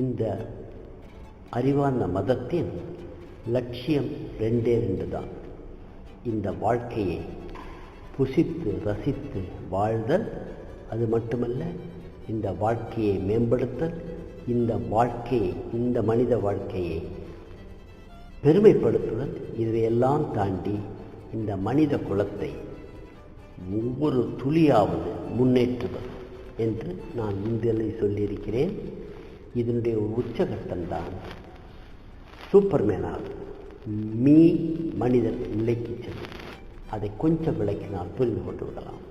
இந்த அறிவார்ந்த மதத்தின் லட்சியம் ரெண்டே ரெண்டு தான் இந்த வாழ்க்கையை புசித்து ரசித்து வாழ்தல் அது மட்டுமல்ல இந்த வாழ்க்கையை மேம்படுத்தல் இந்த வாழ்க்கையை இந்த மனித வாழ்க்கையை பெருமைப்படுத்துதல் இதையெல்லாம் தாண்டி இந்த மனித குலத்தை ஒவ்வொரு துளியாவது முன்னேற்றுதல் என்று நான் இந்தியில் சொல்லியிருக்கிறேன். இதனுடைய உச்சகட்டம்தான் சூப்பர்மேனால் மீ மனிதன் நிலைக்கு செல்லும். அதை கொஞ்சம் விளக்கினால் புரிந்து கொண்டு விடலாம்.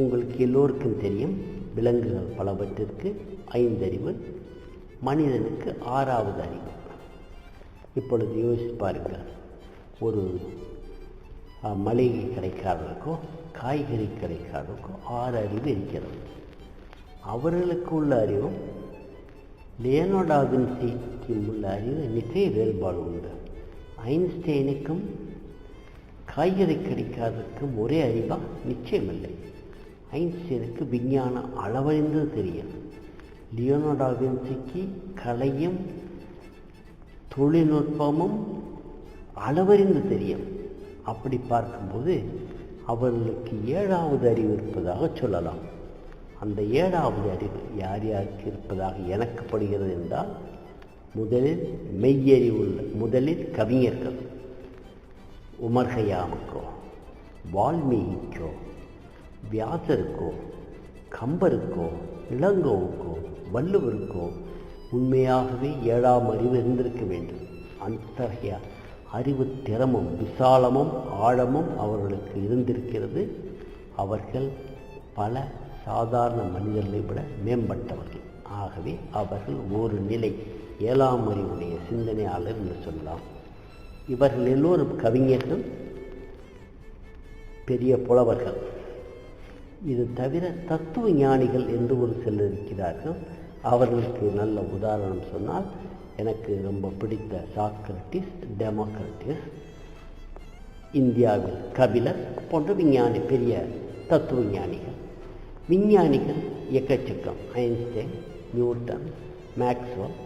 உங்களுக்கு எல்லோருக்கும் தெரியும் விலங்குகள் பலவற்றிற்கு ஐந்தறிவு மனிதனுக்கு ஆறாவது அறிவு. இப்பொழுது யோசித்து பாருங்கள். ஒரு மளிகை கடைக்காரருக்கோ காய்கறி கடைக்காரருக்கோ ஆறு அறிவு இருக்கிறது. அவர்களுக்கு உள்ள அறிவும் லியனோடாவின்சிக்கும் உள்ள அறிவு நிறைய வேறுபாடு உண்டு. ஐன்ஸ்டைனுக்கும் காய்கறி கிடைக்காததுக்கும் ஒரே அறிவாக நிச்சயமில்லை. ஐன்ஸ்டைனுக்கு விஞ்ஞான அளவறிந்து தெரியும். லியோனோடாவின்சிக்கு கலையும் தொழில்நுட்பமும் அளவறிந்து தெரியும். அப்படி பார்க்கும்போது அவர்களுக்கு ஏழாவது அறிவு இருப்பதாக சொல்லலாம். அந்த ஏழாவது அறிவு யார் யாருக்கு இருப்பதாக எனக்குப்படுகிறது என்றால் முதலில் மெய்யறிவுள்ள முதலில் கவிஞர்கள். உமர் கயாமுக்கோ வால்மீகிக்கோ வியாசருக்கோ கம்பருக்கோ இளங்கோவுக்கோ வள்ளுவருக்கோ உண்மையாகவே ஏழாம் அறிவு இருந்திருக்க வேண்டும். அத்தகைய அறிவு திறமும் விசாலமும் ஆழமும் அவர்களுக்கு இருந்திருக்கிறது. அவர்கள் பல சாதாரண மனிதர்களை விட மேம்பட்டவர்கள். ஆகவே அவர்கள் ஒரு நிலை ஏழாம் அறிவுடைய சிந்தனையாளர் என்று சொல்லலாம். இவர்கள் எல்லோரும் கவிஞர்கள் பெரிய புலவர்கள். இது தவிர தத்துவ ஞானிகள் என்று ஒரு சிலர் இருக்கிறார்கள். அவர்களுக்கு நல்ல உதாரணம் சொன்னால் எனக்கு ரொம்ப பிடித்த சாக்ரட்டிஸ் டெமோக்ரட்டிஸ் இந்தியாவில் கபிலர் போன்ற விஞ்ஞானி பெரிய தத்துவ ஞானிகள். விஞ்ஞானிகள் எக்கச்சக்கம் ஐன்ஸ்டைன் நியூட்டன் மேக்ஸ்வெல்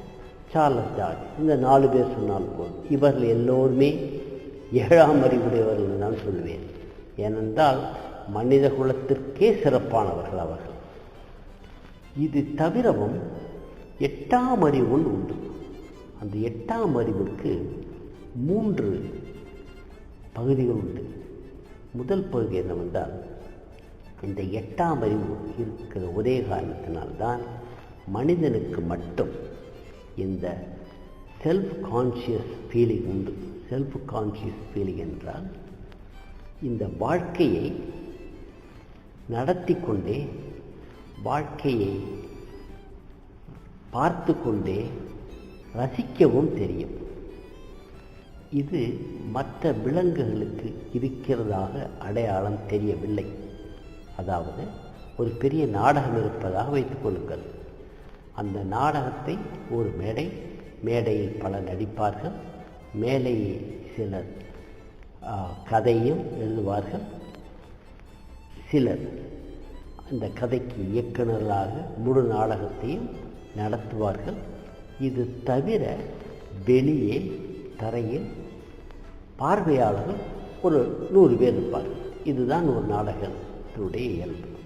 சார்லஸ் டார்ஜ் இந்த நாலு பேர் சொன்னால் போதும். இவர்கள் எல்லோருமே ஏழாம் அறிவுடையவர்கள் தான் சொல்வேன் ஏனென்றால் மனித குலத்திற்கே சிறப்பானவர்கள் அவர்கள். இது தவிரவும் எட்டாம் அறிவு உண்டு. அந்த எட்டாம் அறிவுக்கு மூன்று பகுதிகள் உண்டு. முதல் பகுதி என்னவென்றால் இந்த எட்டாம் அறிவு இருக்கிற ஒரே காரணத்தினால்தான் மனிதனுக்கு மட்டும் இந்த செல்ஃப் கான்ஷியஸ் ஃபீலிங் உண்டு. செல்ஃப் கான்ஷியஸ் ஃபீலிங் என்றால் இந்த வாழ்க்கையை நடத்தி கொண்டே வாழ்க்கையை பார்த்து கொண்டே ரசிக்கவும் தெரியும். இது மற்ற விலங்குகளுக்கு இருக்கிறதாக அடையாளம் தெரியவில்லை. அதாவது ஒரு பெரிய நாடகம் இருப்பதாக வைத்துக் கொள்ளுங்கள். அந்த நாடகத்தை ஒரு மேடை மேடையில் பல நடிப்பார்கள் மேலே சிலர் கதையும் எழுதுவார்கள். சிலர் அந்த கதைக்கு இயக்குநர்களாக முழு நாடகத்தையும் நடத்துவார்கள். இது தவிர வெளியே தரையில் பார்வையாளர்கள் ஒரு நூறு பேர் இருப்பார்கள். இதுதான் ஒரு நாடகம். நாடகத்தினுடைய இயல்பு.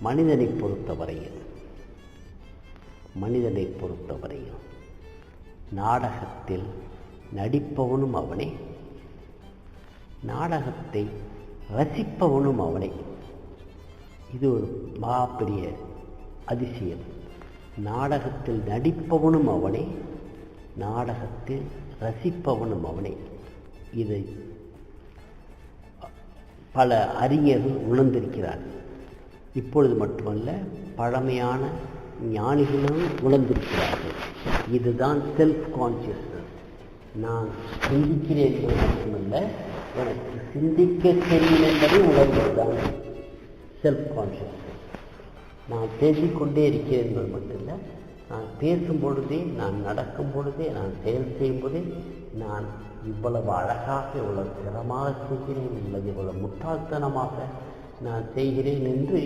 மனிதனை பொறுத்தவரையில் மனிதனை பொறுத்தவரையில் நாடகத்தில் நடிப்பவனும் அவனே நாடகத்தை ரசிப்பவனும் அவனே. இது ஒரு மகாபெரிய அதிசயம். நாடகத்தில் நடிப்பவனும் அவனே நாடகத்தில் ரசிப்பவனும் அவனே. இதை பல அறிஞர்கள் உணர்ந்திருக்கிறார்கள் இப்பொழுது மட்டுமல்ல பழமையான ஞானிகளும் உணர்ந்திருக்கிறார்கள். இதுதான் செல்ஃப் கான்சியஸ்னஸ் நான் சிந்திக்கிறேன் என்பது மட்டுமல்ல எனக்கு சிந்திக்க தெரியும் என்பதை உணர்வதுதான் செல்ஃப் கான்சியஸ்னஸ் நான் பேசிக்கொண்டே இருக்கிறேன் என்பது மட்டுமில்லை நான் பேசும் பொழுதே நான் நடக்கும் பொழுதே நான் செயல் செய்யும் போதே நான் இவ்வளவு அழகாக இவ்வளவு திறமாக செய்கிறேன் அல்லது இவ்வளவு முட்டாள்தனமாக நான் செய்கிறேன் என்று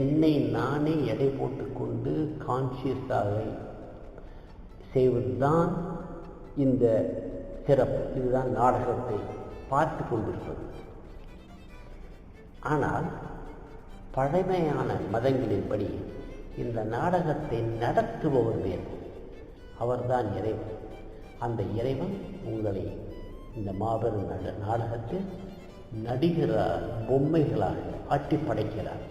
என்னை நானே எடை போட்டுக்கொண்டு கான்சியஸாக செய்வதுதான் இந்த சிறப்பு. இதுதான் நாடகத்தை பார்த்து கொண்டிருப்பது. ஆனால் பழமையான மதங்களின்படி இந்த நாடகத்தை நடத்துபவர் வேறு அவர்தான் இறைவன். அந்த இறைவன் உங்களை இந்த மாபெரும் நட- நாடகத்தில் நடிகரார் பொம்மைகளாக ஆட்டி படைக்கிறார்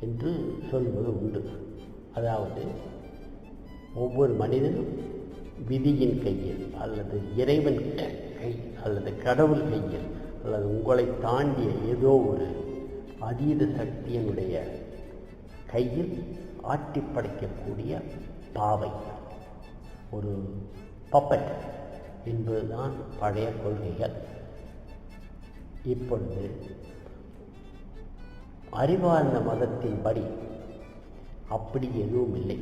என்று சொல்வது உண்டு. அதாவது ஒவ்வொரு மனிதனும் விதியின் கையில் அல்லது இறைவன் கை அல்லது கடவுள் கையில் அல்லது உங்களை தாண்டிய ஏதோ ஒரு அதீத சக்தியினுடைய கையில் ஆட்டி படைக்கக்கூடிய பாவை. ஒரு பப்பட் என்பதுதான் பழைய கொள்கைகள். இப்பொழுது அறிவார்ந்த மதத்தின்படி அப்படி எதுவும் இல்லை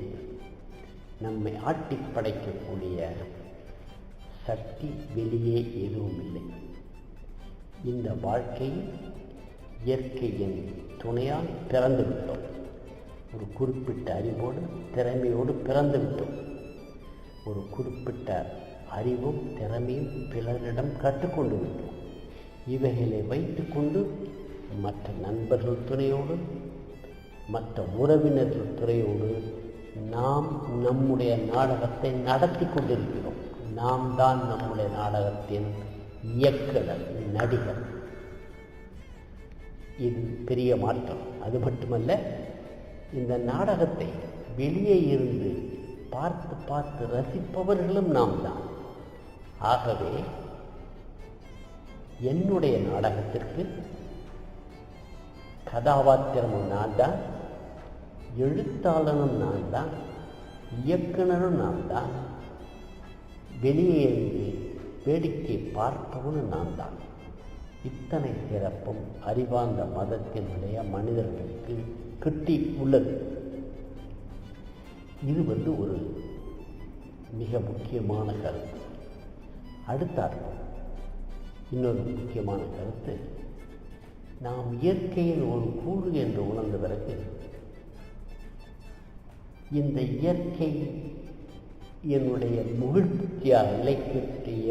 நம்மை ஆட்டி படைக்கக்கூடிய சக்தி வெளியே எதுவும் இல்லை இந்த வாழ்க்கை இயற்கையின் துணையால் பிறந்து விட்டோம் ஒரு குறிப்பிட்ட அறிவோடு திறமையோடு பிறந்து விட்டோம் ஒரு குறிப்பிட்ட அறிவும் திறமையும் பிறரிடம் கற்றுக்கொண்டு விட்டோம் இவைகளை வைத்துக்கொண்டு மற்ற நண்பர்கள் துணையோடு மற்ற உறவினர்கள் துறையோடு நாம் நம்முடைய நாடகத்தை நடத்தி கொண்டிருக்கிறோம். நாம் தான் நம்முடைய நாடகத்தின் இயக்குனர் நடிகர். இது பெரிய மாற்றம். அது மட்டுமல்ல இந்த நாடகத்தை வெளியே இருந்து பார்த்து பார்த்து ரசிப்பவர்களும் நாம் தான். ஆகவே என்னுடைய நாடகத்திற்கு கதாபாத்திரமும் நான் தான் எழுத்தாளனும் நான் தான் இயக்குனரும் நான் தான் வெளியே இருந்து வேடிக்கை பார்ப்பவனும் நான் தான். இத்தனை சிறப்பும் அறிவார்ந்த மதத்தினுடைய மனிதர்களுக்கு கிட்டி உள்ளது. இது வந்து ஒரு மிக முக்கியமான கருத்து. அடுத்த அர்த்தம். இன்னொரு முக்கியமான கருத்து நாம் இயற்கையின் ஒரு கூறு என்று உணர்ந்த பிறகு இந்த இயற்கை என்னுடைய முகிழ்ச்சியாக நிலைக்கு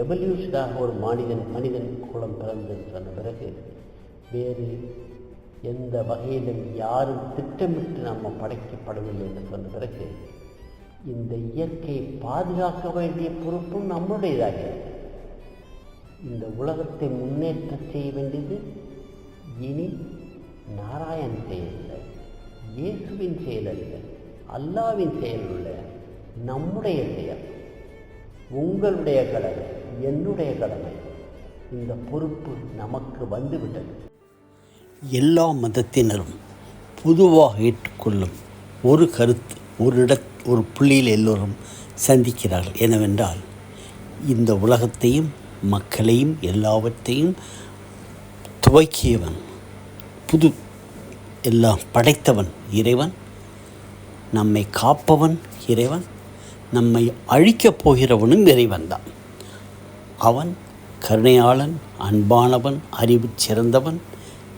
எவல்யூஷனாக ஒரு மனிதன் மனிதன் குலம் பிறந்ததுன்னு சொன்ன பிறகு வேறு எந்த வகையிலும் யாரும் திட்டமிட்டு நம்ம படைக்கப்படவில்லை என்று சொன்ன பிறகு இந்த இயற்கையை பாதுகாக்க வேண்டிய பொறுப்பும் நம்முடையதாகிறது. இந்த உலகத்தை முன்னேற்ற செய்ய வேண்டியது இனி நாராயண் செயல் இயேசுவின் செயல் அல்ல அல்லாவின் செயல் அல்ல நம்முடைய செயல். உங்களுடைய கடமை என்னுடைய கடமை. இந்த பொறுப்பு நமக்கு வந்துவிட்டது. எல்லா மதத்தினரும் பொதுவாக ஏற்றுக்கொள்ளும் ஒரு கருத்து ஒரு இட ஒரு புள்ளியில் எல்லோரும் சந்திக்கிறார்கள். என்னவென்றால் இந்த உலகத்தையும் மக்களையும் எல்லாவற்றையும் துவக்கியவன் புது எல்லாம் படைத்தவன் இறைவன் நம்மை காப்பவன் இறைவன் நம்மை அழிக்கப் போகிறவனும் இறைவன்தான் அவன் கருணையாளன் அன்பானவன் அறிவு சிறந்தவன்.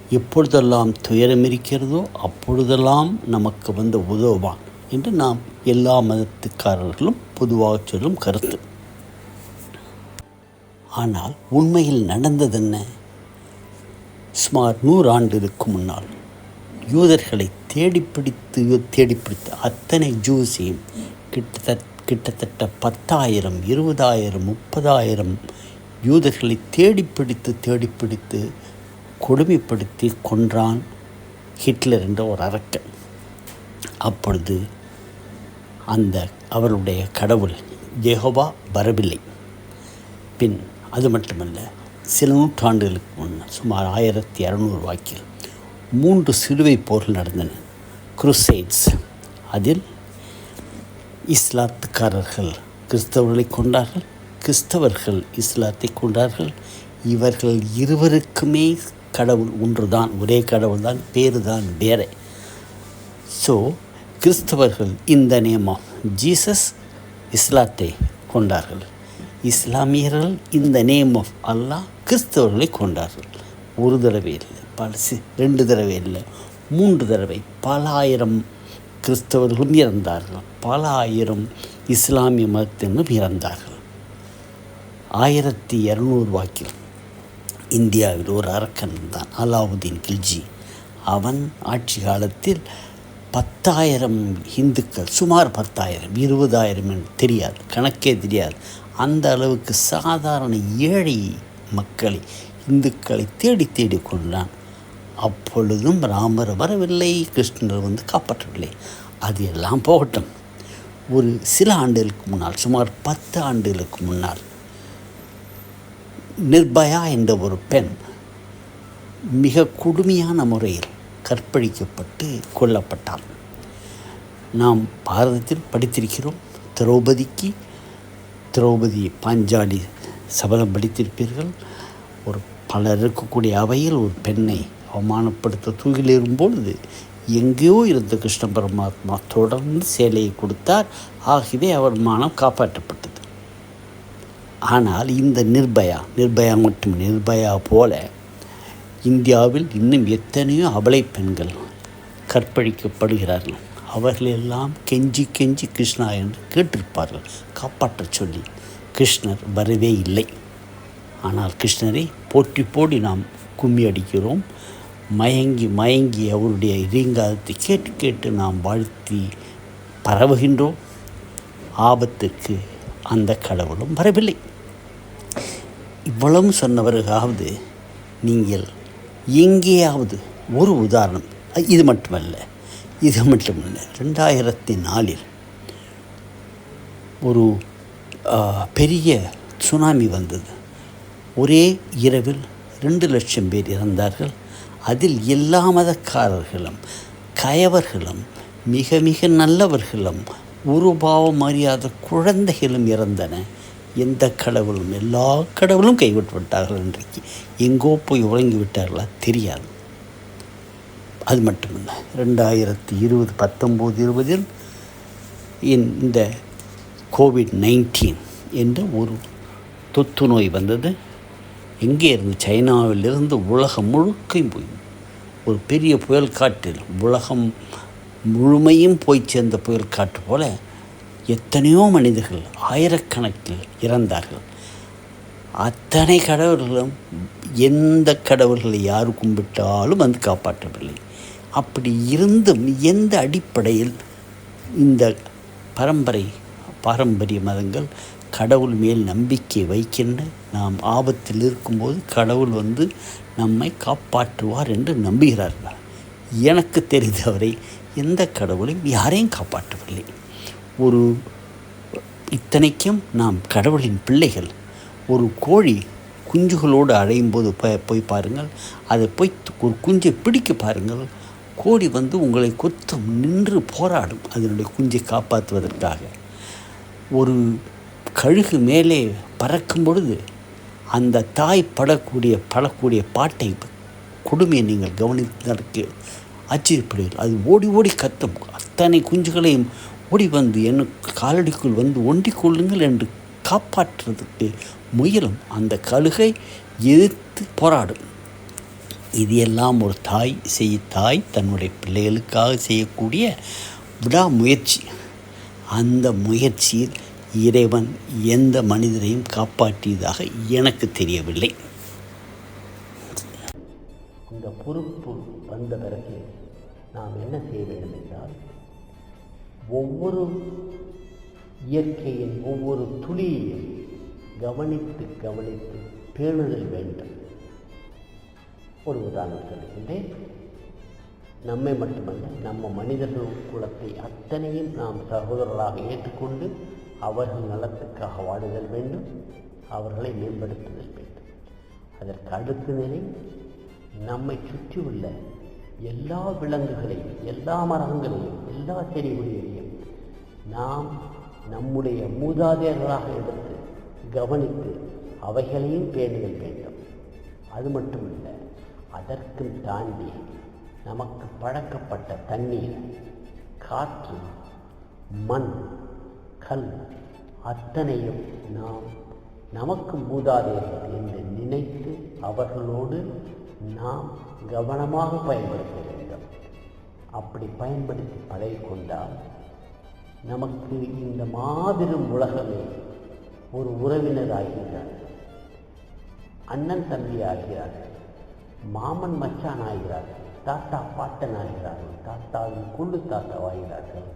எப்பொழுதெல்லாம் துயரம் இருக்கிறதோ அப்பொழுதெல்லாம் நமக்கு வந்து உதவுவான். என்று நாம் எல்லா மதத்துக்காரர்களும் பொதுவாக சொல்லும் கருத்து. ஆனால் உண்மையில் நடந்ததென்ன? சுமார் நூறு ஆண்டுகளுக்கு முன்னால் யூதர்களை தேடிப்பிடித்து தேடிப்பிடித்து அத்தனை ஜூஸையும் கிட்டத்தட்ட கிட்டத்தட்ட பத்தாயிரம் இருபதாயிரம் முப்பதாயிரம் யூதர்களை தேடிப்பிடித்து தேடிப்பிடித்து கொடுமைப்படுத்தி கொன்றான் ஹிட்லர் என்ற ஒரு அரக்கன். அப்பொழுது அந்த அவருடைய கடவுள் ஜெகோவா வரவில்லை. பின் அது மட்டுமல்ல சில நூற்றாண்டுகளுக்கு முன்னர் சுமார் ஆயிரத்தி இரநூறு வாக்கில் மூன்று சிலுவை போர்கள் நடந்தன. குருசைட்ஸ் அதில் இஸ்லாத்துக்காரர்கள் கிறிஸ்தவர்களை கொண்டார்கள் கிறிஸ்தவர்கள் இஸ்லாத்தை கொண்டார்கள். இவர்கள் இருவருக்குமே கடவுள் ஒன்று தான் ஒரே கடவுள் தான் பேரு தான் வேறே. ஸோ கிறிஸ்தவர்கள் இந்த நேம் ஆஃப் ஜீசஸ் இஸ்லாத்தை கொண்டார்கள். இஸ்லாமியர்கள் இந்த நேம் ஆஃப் அல்லாஹ் கிறிஸ்தவர்களை கொண்டார்கள். ஒரு தடவை இல்லை பல சி ரெண்டு தடவை இல்லை மூன்று தடவை பல ஆயிரம் கிறிஸ்தவர்களும் இறந்தார்கள். பல ஆயிரம் இஸ்லாமிய மதத்தினரும் இறந்தார்கள். ஆயிரத்தி இரநூறு வாக்கில் இந்தியாவில் ஒரு அரக்கன் தான் அலாவுதீன் கில்ஜி. அவன் ஆட்சி காலத்தில் பத்தாயிரம் இந்துக்கள் சுமார் பத்தாயிரம் இருபதாயிரம் என்று தெரியாது கணக்கே தெரியாது. அந்த அளவுக்கு சாதாரண ஏழை மக்களை இந்துக்களை தேடி தேடி கொண்டான். அப்பொழுதும் ராமர் வரவில்லை கிருஷ்ணர் வந்து காப்பாற்றவில்லை. அது எல்லாம் போகட்டும். ஒரு சில ஆண்டுகளுக்கு முன்னால் சுமார் பத்து ஆண்டுகளுக்கு முன்னால் நிர்பயா என்ற ஒரு பெண் மிக கொடுமையான முறையில் கற்பழிக்கப்பட்டு கொல்லப்பட்டார் நாம் பாரதத்தில் படித்திருக்கிறோம். திரௌபதிக்கு திரௌபதி பாஞ்சாலி சபதம் படித்திருப்பீர்கள். ஒரு பலர் இருக்கக்கூடிய அவையில் ஒரு பெண்ணை அவமானப்படுத்த தூக்கில் பொழுது எங்கேயோ இருந்த கிருஷ்ண பரமாத்மா தொடர்ந்து சேலையை கொடுத்தார். ஆகவே அவர் மானம் காப்பாற்றப்பட்டது. ஆனால் இந்த நிர்பயா நிர்பயா மட்டும் நிர்பயா போல இந்தியாவில் இன்னும் எத்தனையோ அபலை பெண்கள் கற்பழிக்கப்படுகிறார்கள். அவர்களெல்லாம் கெஞ்சி கெஞ்சி கிருஷ்ணா என்று கேட்டிருப்பார்கள். காப்பாற்றச் சொல்லி கிருஷ்ணர் வரவே இல்லை. ஆனால் கிருஷ்ணரை போட்டி போடி நாம் கும்மி அடிக்கிறோம். மயங்கி மயங்கி அவருடைய ரீங்காதத்தை கேட்டு கேட்டு நாம் வாழ்த்தி பரவுகின்றோம். ஆபத்துக்கு அந்த கடவுளும் வரவில்லை. இவ்வளவு சொன்னவர்களாவது நீங்கள் எங்கேயாவது ஒரு உதாரணம். இது மட்டுமல்ல. இது மட்டுமல்ல ரெண்டாயிரத்தி நாலில் ஒரு பெரிய சுனாமி வந்தது. ஒரே இரவில் ரெண்டு லட்சம் பேர் இறந்தார்கள். அதில் எல்லா மதக்காரர்களும் கயவர்களும் மிக மிக நல்லவர்களும் ஒரு பாவம் அறியாத குழந்தைகளும் இறந்தன. எந்த கடவுளும் எல்லா கடவுளும் கைவிட்டு விட்டார்கள் இன்றைக்கு. எங்கோ போய் உறங்கி விட்டார்களா? தெரியாது. அது மட்டுமல்ல. ரெண்டாயிரத்தி இருபது பத்தொம்போது இருபதில் இந்த கோவிட் நைன்டீன் என்ற ஒரு தொத்து நோய் வந்தது. எங்கே இருந்து? சைனாவிலிருந்து உலகம் முழுக்கையும் போய். ஒரு பெரிய புயல் காற்றில் உலகம் முழுமையும் போய் சேர்ந்த புயல் காற்று போல எத்தனையோ மனிதர்கள் ஆயிரக்கணக்கில் இறந்தார்கள். அத்தனை கடவுள்களும் எந்த கடவுள்களை யார் கும்பிட்டாலும் வந்து காப்பாற்றவில்லை. அப்படி இருந்தும் எந்த அடிப்படையில் இந்த பரம்பரை பாரம்பரிய மதங்கள் கடவுள் மேல் நம்பிக்கை வைக்கின்ற நாம் ஆபத்தில் இருக்கும்போது கடவுள் வந்து நம்மை காப்பாற்றுவார் என்று நம்புகிறார்கள்? எனக்கு தெரிந்தவரை எந்த கடவுளையும் யாரையும் காப்பாற்றவில்லை. ஒரு இத்தனைக்கும் நாம் கடவுளின் பிள்ளைகள். ஒரு கோழி குஞ்சுகளோடு அடையும் போது போய் பாருங்கள். அதை போய் ஒரு குஞ்சை பிடிக்க பாருங்கள். கோழி வந்து உங்களை கொத்தும் நின்று போராடும் அதனுடைய குஞ்சை காப்பாற்றுவதற்காக. ஒரு கழுகு மேலே பறக்கும் பொழுது அந்த தாய் படக்கூடிய படக்கூடிய பாட்டை கொடுமையை நீங்கள் கவனித்ததற்கு ஆச்சரியப்படுவீர்கள். அது ஓடி ஓடி கத்தும். அத்தனை குஞ்சுகளையும் ஓடி வந்து என் காலடிக்குள் வந்து ஒண்டிக் கொள்ளுங்கள் என்று காப்பாற்றுறதுக்கு முயலும். அந்த கழுகை எதிர்த்து போராடும். இது எல்லாம் ஒரு தாய் செய் தாய் தன்னுடைய பிள்ளைகளுக்காக செய்யக்கூடிய விடாமுயற்சி. அந்த முயற்சியில் இறைவன் எந்த மனிதரையும் காப்பாற்றியதாக எனக்கு தெரியவில்லை. இந்த பொறுப்பு வந்த பிறகு நாம் என்ன செய்ய வேண்டும் என்றால் ஒவ்வொரு இயற்கையின் ஒவ்வொரு துளியையும் கவனித்து கவனித்து பேணுதல் வேண்டும். ஒரு உதாரணம் சொல்லுகின்றேன் நம்மை மட்டுமல்ல நம்ம மனிதர்கள் குலத்தை அத்தனையும் நாம் சகோதரர்களாக ஏற்றுக்கொண்டு அவர்கள் நலத்துக்காக வாடுதல் வேண்டும் அவர்களை மேம்படுத்துதல் வேண்டும். அதற்கு அடுத்த நிலை நம்மை சுற்றியுள்ள எல்லா விலங்குகளையும் எல்லா மரங்களையும் எல்லா செடி கொடிகளையும் நாம் நம்முடைய மூதாதையர்களாக எடுத்து கவனித்து அவைகளையும் பேணுதல் வேண்டும். அது மட்டுமில்லை அதற்கும் தாண்டி நமக்கு பழக்கப்பட்ட தண்ணீர் காற்று மண் கல் அத்தனையும் நாம் நமக்கு மூதாதையர்கள் என்று நினைத்து அவர்களோடு நாம் கவனமாக பயன்படுத்த வேண்டும். அப்படி பயன்படுத்தி பழகிக்கொண்டால் நமக்கு இந்த மாபெரும் உலகமே ஒரு உறவினர் ஆகிறார் அண்ணன் தம்பி ஆகிறார்கள் மாமன் மச்சான் ஆகிறார்கள் தாத்தா பாட்டன் ஆகிறார்கள் தாத்தாவின் குண்டு தாத்தா ஆகிறார்கள்.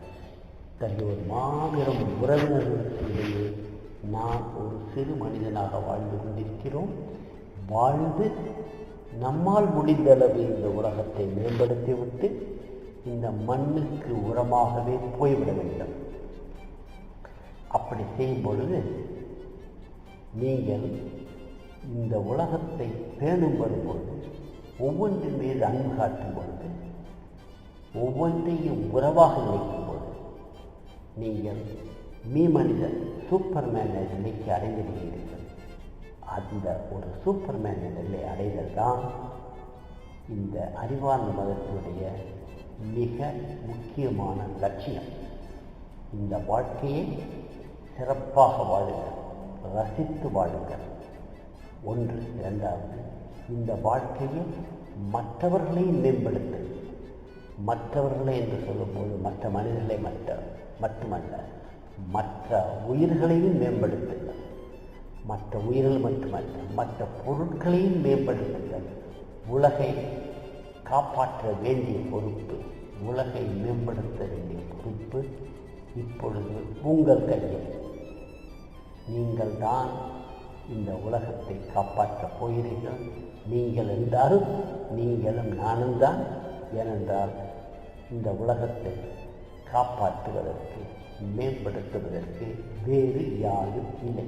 தன்னை ஒரு மாபெரும் உறவினர்களுக்கு இடையே நாம் ஒரு சிறு மனிதனாக வாழ்ந்து கொண்டிருக்கிறோம். வாழ்ந்து நம்மால் முடிந்தளவு இந்த உலகத்தை மேம்படுத்திவிட்டு இந்த மண்ணுக்கு உரமாகவே போய்விட வேண்டும். அப்படி செய்யும் பொழுது நீங்கள் இந்த உலகத்தை பேணும் வரும்பொழுது ஒவ்வொன்றின் மீது அன்பு காட்டும் பொழுது ஒவ்வொன்றையும் உறவாக நினைக்கும் பொழுது நீங்கள் மீ மனிதன் சூப்பர்மேன் நிலைக்கு அடைந்து விடுகிறீர்கள் அந்த ஒரு சூப்பர்மேன் நிலை அடைதல் தான் இந்த அறிவார்ந்த மதத்தினுடைய மிக முக்கியமான லட்சியம். இந்த வாழ்க்கையை சிறப்பாக வாழுங்கள் ரசித்து வாழுங்கள் ஒன்று இரண்டாவது இந்த வாழ்க்கையை மற்றவர்களையும் மேம்படுத்து. மற்றவர்களை என்று சொல்லும்போது மற்ற மனிதர்களை மற்ற மட்டுமல்ல மற்ற உயிர்களையும் மேம்படுத்துங்கள் மற்ற உயிர்கள் மட்டுமல்ல மற்ற பொருட்களையும் மேம்படுத்துங்கள். உலகை காப்பாற்ற வேண்டிய பொறுப்பு உலகை மேம்படுத்த வேண்டிய பொறுப்பு இப்பொழுது உங்கள் கையில். நீங்கள் தான் இந்த உலகத்தை காப்பாற்றப் போகிறீர்கள். நீங்கள் என்றாலும் நீங்களும் நானும் தான் ஏனென்றால் இந்த உலகத்தை காப்பாற்றுவதற்கு மேம்படுத்துவதற்கு வேறு யாரும் இல்லை.